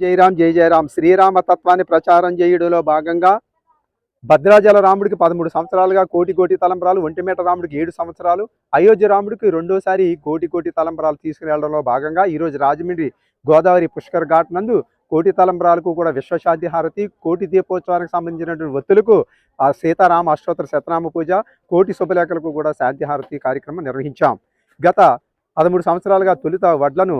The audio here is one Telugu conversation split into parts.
జయరాం జయ జయరాం శ్రీరామ తత్వాన్ని ప్రచారం చేయుడులో భాగంగా భద్రాచల రాముడికి పదమూడు సంవత్సరాలుగా కోటి కోటి తలంబరాలు ఒంటిమేట రాముడికి ఏడు సంవత్సరాలు అయోధ్య రాముడికి రెండోసారి కోటి కోటి తలంబరాలు తీసుకువెళ్ళడంలో భాగంగా ఈరోజు రాజమండ్రి గోదావరి పుష్కర్ ఘాట్ నందు కోటి తలంబరాలకు కూడా విశ్వశాంతి హారతి కోటి దీపోత్సవానికి సంబంధించినటువంటి ఒత్తులకు ఆ సీతారామ అష్టోత్తర శతనామ పూజ కోటి శుభలేఖలకు కూడా శాంతి హారతి కార్యక్రమం నిర్వహించాం. గత పదమూడు సంవత్సరాలుగా తొలుత వడ్లను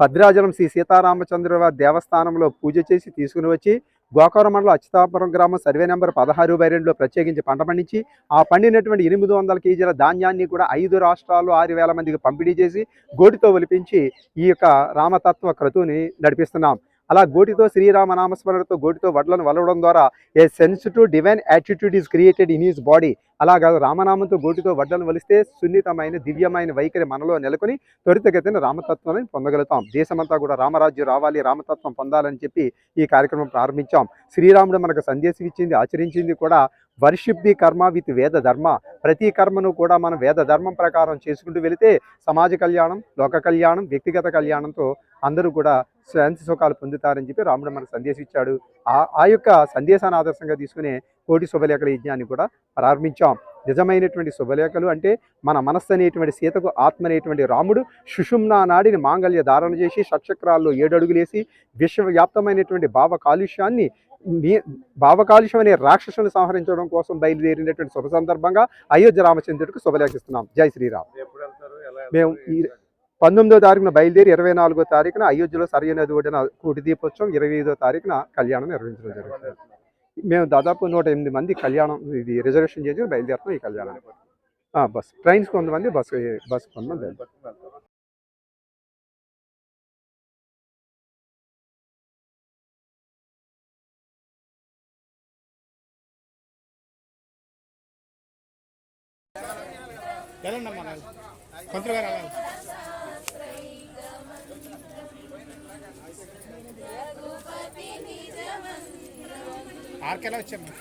భద్రాచలం శ్రీ సీతారామచంద్రవారి దేవస్థానంలో పూజ చేసి తీసుకుని వచ్చి గోకవరం మండలం అచ్యుతాపురం గ్రామం సర్వే నెంబర్ పదహారు బై రెండులో ప్రత్యేకించి పంట పండించి ఆ పండినటువంటి ఎనిమిది వందల కేజీల ధాన్యాన్ని కూడా ఐదు రాష్ట్రాల్లో ఆరు వేల మందికి పంపిణీ చేసి గోటితో ఒలిపించి ఈ యొక్క రామతత్వ క్రతువుని నడిపిస్తున్నాం. అలా గోటితో శ్రీరామ నామస్మరణతో గోటితో వడ్లను వలవడం ద్వారా a sensitive divine attitude is created in his body అలాగా రామనామంతో గోటితో వడ్లను వలిస్తే సున్నితమైన దివ్యమైన వైఖరి మనలో నెలకొని త్వరితగతిన రామతత్వాన్ని పొందగలుగుతాం. దేశమంతా కూడా రామరాజ్యం రావాలి రామతత్వం పొందాలని చెప్పి ఈ కార్యక్రమం ప్రారంభించాం. శ్రీరాముడు మనకు సందేశం ఇచ్చింది ఆచరించింది కూడా వర్షిప్ ది కర్మ విత్ వేద ధర్మ. ప్రతి కర్మను కూడా మనం వేద ధర్మం ప్రకారం చేసుకుంటూ వెళితే సమాజ కళ్యాణం లోక కళ్యాణం వ్యక్తిగత కళ్యాణంతో అందరూ కూడా శాంతి సుఖాలు పొందుతారని చెప్పి రాముడు మనకు సందేశం ఇచ్చాడు. ఆ ఆ యొక్క సందేశాన్ని ఆదర్శంగా తీసుకునే కోటి శుభలేఖల యజ్ఞాన్ని కూడా ప్రారంభించాం. నిజమైనటువంటి శుభలేఖలు అంటే మన మనస్సు అనేటువంటి సీతకు ఆత్మ అనేటువంటి రాముడు సుషుమ్నా నాడిని మాంగళ్య ధారణ చేసి షట్చక్రాల్లో ఏడు అడుగులేసి విశ్వవ్యాప్తమైనటువంటి భావ కాలుష్యాన్ని నీ- భావ కాలుష్యం అనే రాక్షసుని సంహరించడం కోసం బయలుదేరినటువంటి శుభ సందర్భంగా అయోధ్య రామచంద్రుడికి శుభలేఖిస్తున్నాం. జై శ్రీరామ్. మేము పంతొమ్మిదో తారీఖున బయలుదేరి ఇరవై నాలుగో తారీఖున అయోధ్యలో సరైన నది ఒడిన కోటి దీపోత్సవం ఇరవై ఐదో తారీఖున కళ్యాణం నిర్వహించడం జరుగుతుంది? మేము దాదాపు నూట ఎనిమిది మంది కళ్యాణం ఇది రిజర్వేషన్ చేసి బయలుదేరుతాం ఈ కళ్యాణానికి. ఆ, బస్ ట్రైన్స్ కొంతమంది బస్ బస్ కొంతమంది. వెళ్తాం. పట్టుకుని వెళ్తారు. గారు ఆర్కెలా వచ్చాము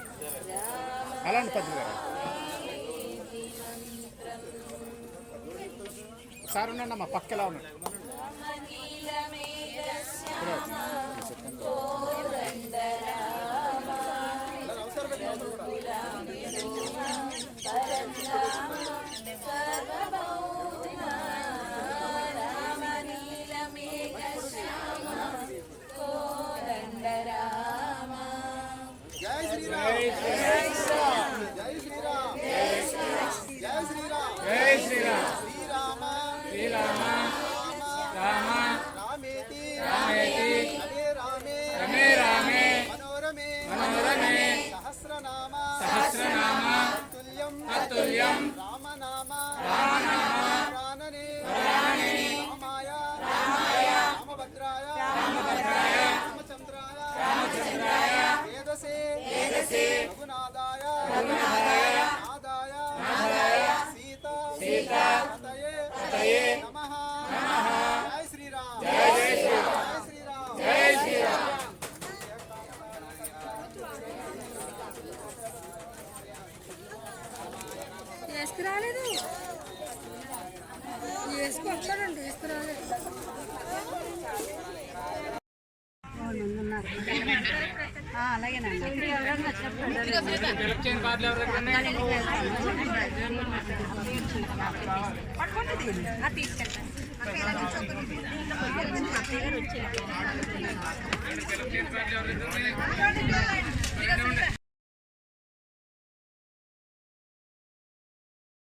అలాంటి పంతులు గారు సార్ ఉండండి అమ్మా పక్కలా ఉన్నాడు Amen. తీసుకురాలేదు. వేసుకుంటాడండి వేసుకురాలేదు తీసుకెళ్తాను